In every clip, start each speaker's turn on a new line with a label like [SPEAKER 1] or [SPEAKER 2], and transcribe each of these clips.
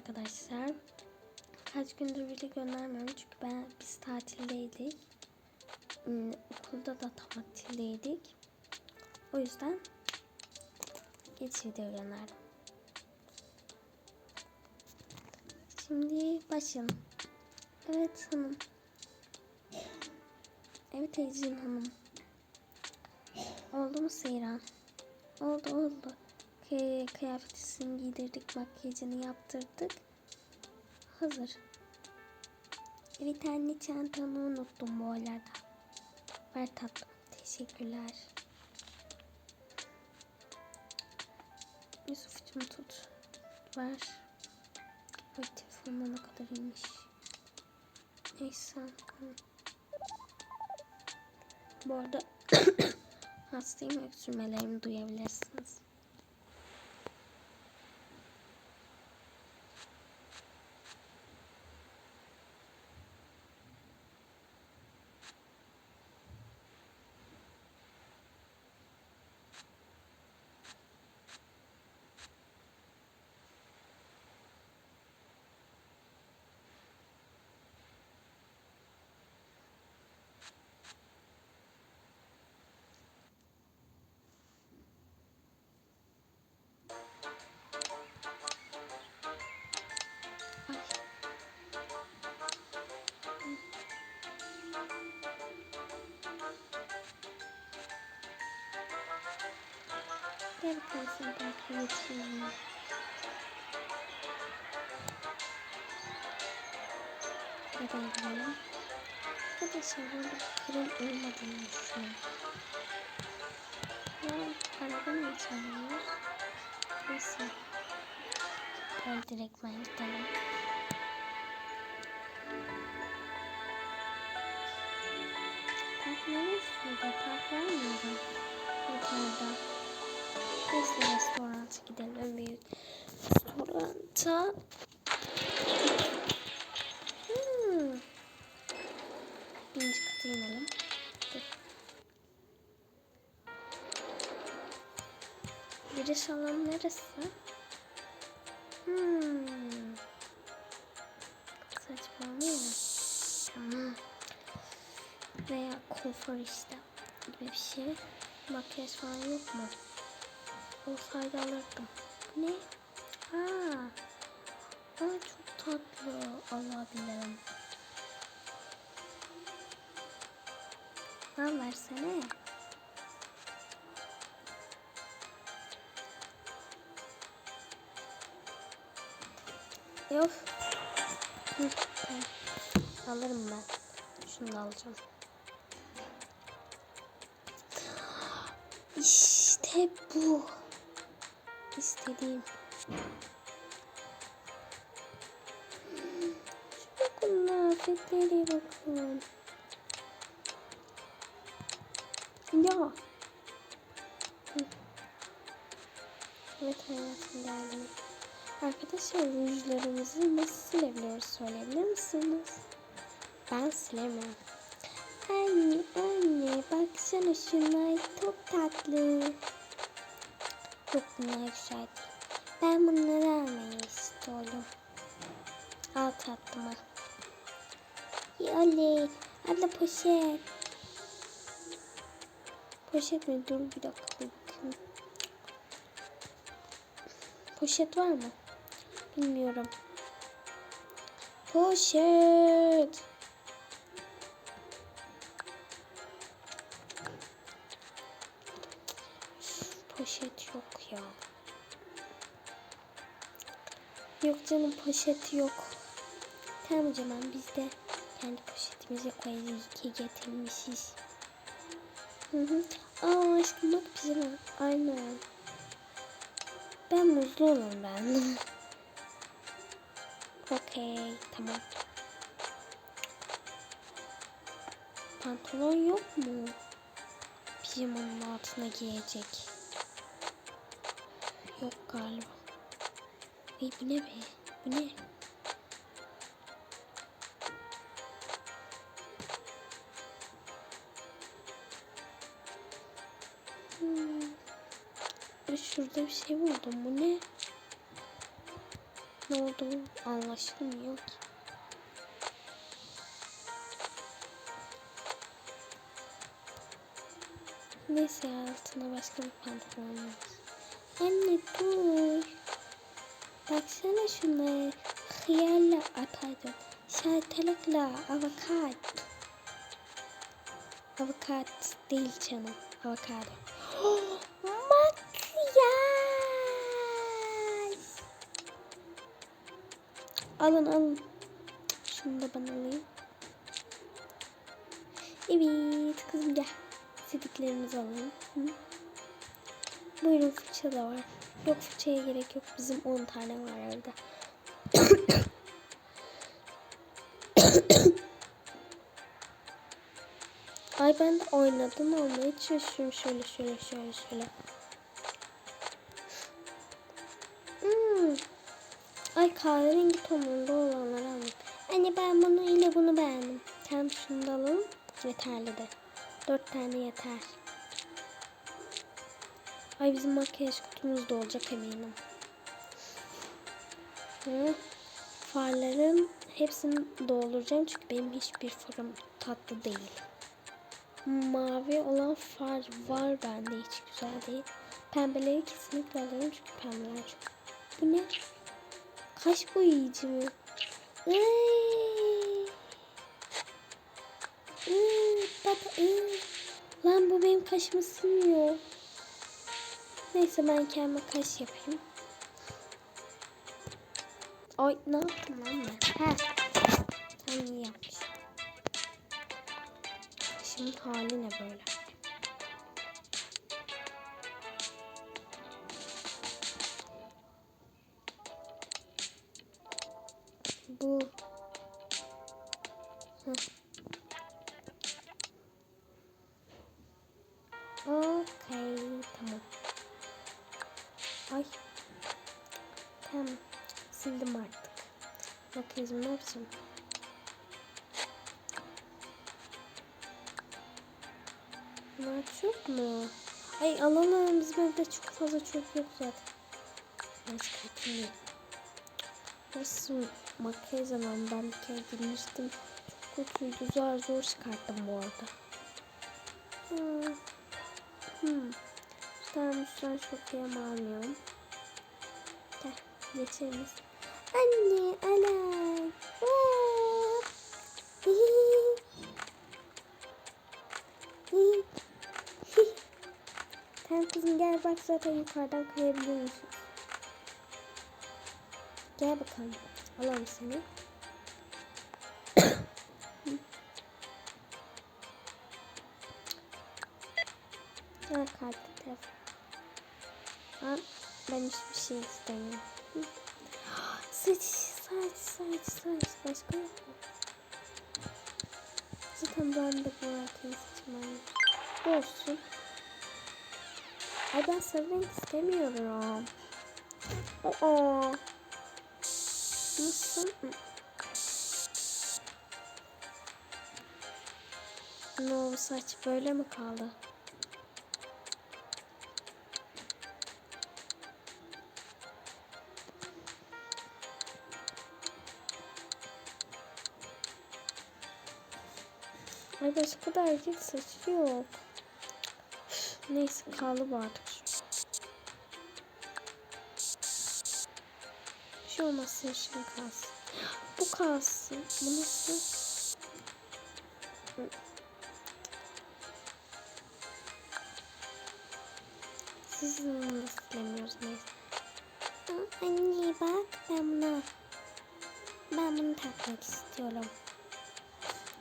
[SPEAKER 1] arkadaşlar. Kaç gündür video göndermiyorum çünkü ben biz tatildeydik. Hmm, Okulda da tatildeydik. O yüzden geç video gönderdim. Şimdi başlayalım. Evet hanım. Evet Ecrin hanım. Oldu mu Seyran? Oldu oldu. Kı kıyafetini giydirdik, makyajını yaptırdık. Hazır. Bir tane çantamı unuttum bu arada. Ver tatlım. Teşekkürler. Yusuf'cum tut. Ver. Ay telefonuma ne kadar iyiymiş. Neyse. Bu arada hastayım öksürmelerimi duyabilirsiniz. Sen takip edeyim. Nereye gidelim? Arkadaşlar burada krem olmadığını düşünüyorum. Ya araba mı çalıyor? Neyse. Böyle direkt ben gidelim. Park neresiydi? Park mıydı? Yukarıda. Neyse restorana gidelim. Büyük restoranta. Hmm. Birinci kata inelim. Giriş alanı neresi? Hmm. Saçmalıyor. Tamam. Veya kuaför işte gibi bir şey. Makyaj falan yok mu? Olsaydı alırdım. Ne? Ha. Aa, çok tatlı. Allah bilerim. Ha versene. Yok. Alırım ben. Şunu da alacağım. İşte bu. İstediğim. Şu bakın kıyafetlere bakın. Ya. Evet hayatım geldim. Arkadaşlar rujlarımızı nasıl silebiliyoruz söyleyebilir misiniz? Ben silemiyorum. Anne anne baksana şunlar çok tatlı. Yok bunlar güzel. Ben bunları almayı istiyorum. Al tatlımı. Oley. Abla poşet. Poşet mi? Dur bir dakika bakayım. Poşet var mı? Bilmiyorum. Poşet canım poşet yok. Tamam zaman biz de kendi poşetimize koyarız ki getirmişiz. Hı hı. Aa aşkım bak bizim ev. Aynen. Ben muzlu olayım ben. Okey tamam. Pantolon yok mu? Pijamanın altına giyecek. Yok galiba. Ay bu ne be? Bu ne? Hmm. Şurada bir şey buldum. Bu ne? ne oldu anlaşılmıyor ki. Neyse altına başka bir pantolon. Anne dur. Baksana şuna. Hıyarla, ay pardon. Şartalıkla avokado. Avokado değil canım. Avokado. Makyaj. Alın alın. Şunu da ben alayım. Evet kızım gel. İstediklerimizi alalım. Hı? Buyurun fırça da var. Yok fırçaya gerek yok. Bizim 10 tane var evde. Ay ben de oynadım olmaya çalışıyorum. Şöyle şöyle şöyle şöyle. Hmm. Ay kahverengi tonunda olanları aldım. Anne ben bunu ile bunu beğendim. Tamam şunu da alalım. Yeterli de. Dört tane yeter. Ay bizim makyaj kutumuz da olacak eminim. Hı. Farların hepsini dolduracağım çünkü benim hiçbir farım tatlı değil. Mavi olan far var bende hiç güzel değil. Pembeleri kesinlikle alırım çünkü pembeler çok. Bu ne? Kaş boyayıcı mı? Ay. Iı, baba. Lan bu benim kaşımı silmiyor. Neyse ben kendime kaş yapayım. Ay ne yaptım lan ben? Ha. Sen iyi yapmışsın. Kaşımın hali ne böyle? Bunlar çok mu? Ay alalım bizim çok fazla çok yok zaten. Ben çıkartayım. Nasıl makyaj zaman ben bir kere girmiştim. Çok kötüydü. Zor zor çıkarttım bu arada. Hmm. Hmm. Şu çok iyi. Gel geçelim. Anne alay. Hop. kızım gel bak zaten yukarıdan kayabiliyormuşuz. Gel bakalım. Alalım seni. Al kartı telefon. Al. Ben hiçbir şey istemiyorum. Saç, saç, saç, saç. Başka yok mu? Zaten ben de bu erkeği seçmem. Olsun. Ay ben sarı renk istemiyorum. Aa. Nasıl? Ne oldu saç böyle mi kaldı? Ay başka da erkek saçı yok. Neyse kaldı bu artık Şu olmasın şimdi kalsın. Bu kalsın. Bu nasıl? Sizin bunu da silemiyoruz neyse. Anne bak ben bunu ben bunu takmak istiyorum.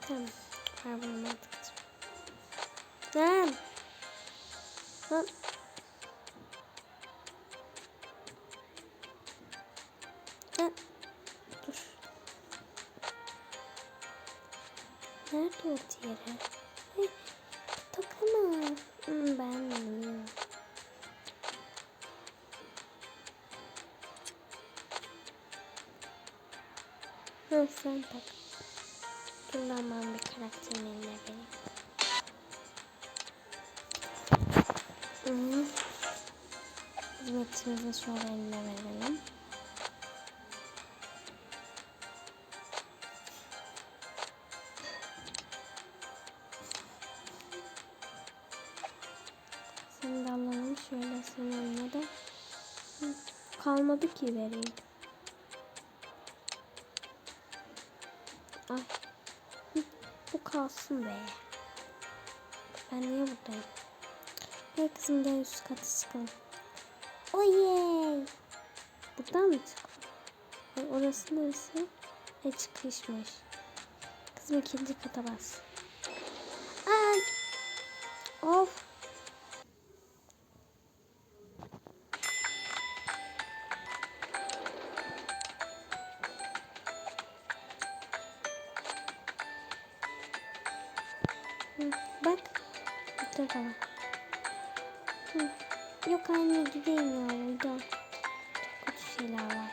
[SPEAKER 1] Tamam. Ver bunu. Lan. Lan. Lan. Kullanmam bir karakterin eline vereyim. Hizmetimizi sonra eline verelim. Senin damlanın şöyle senin önüne de kalmadı ki vereyim. Ay. Kalsın be. Ben niye buradayım? Hey kızım gel üst kata çıkalım. Oyey. Buradan mı çıkalım? Ay, orası neresi? Ne çıkışmış. Kızım ikinci kata bas. Aa, of. Var. Hı. Yok anne gideyim ya burada. Çok kötü şeyler var.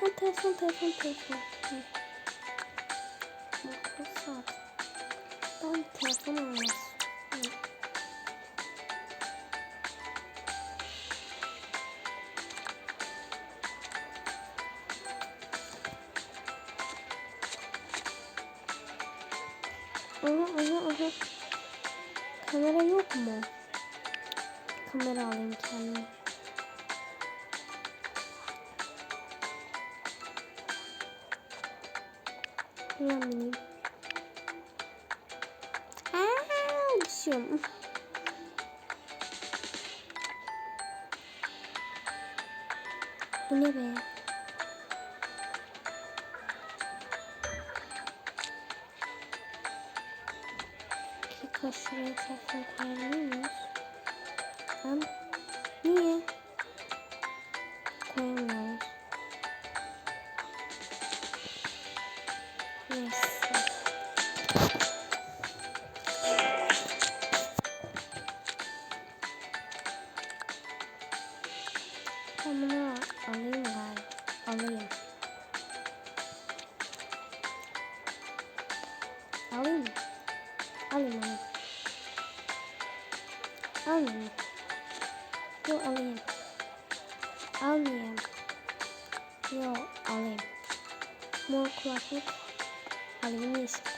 [SPEAKER 1] Ha, telefon telefon telefon. Hı. Saat. Ben telefon almaz. Düşüyorum. Bu ne be? şuraya telefon koyabilir miyiz? Tamam.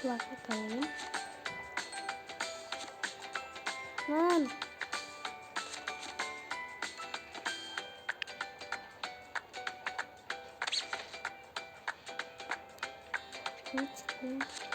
[SPEAKER 1] Kulaklık alayım. Lan. Ne çıkıyor?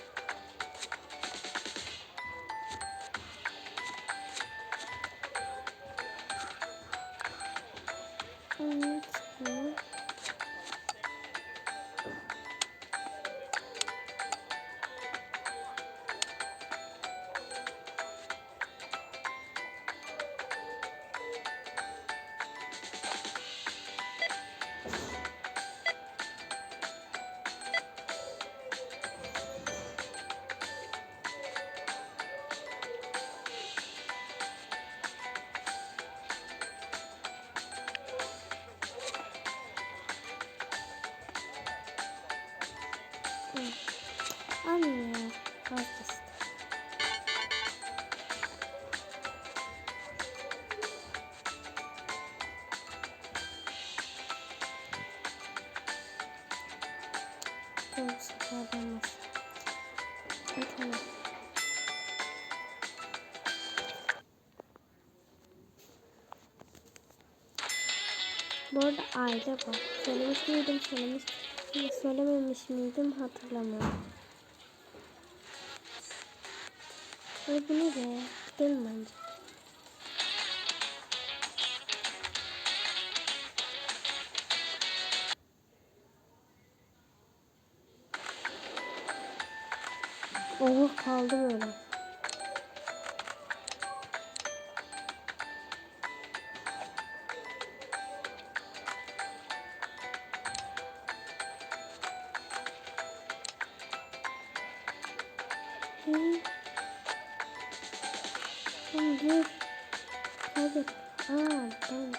[SPEAKER 1] Almıyor. Vazgeçtim. Bu sefer olmaz. Evet, tamam. Bu arada aile bu. Söylemiş miydim, söylemiş söylememiş miydim hatırlamıyorum. Ay bu ne be? Gidelim bence. Oha kaldım öyle. Dur. Kaybet. Aa ben.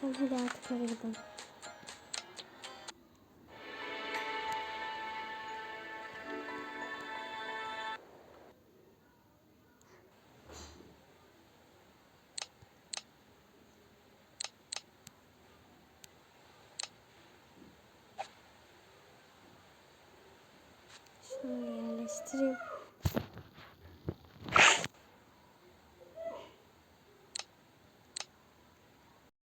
[SPEAKER 1] Hadi artık eve gidelim.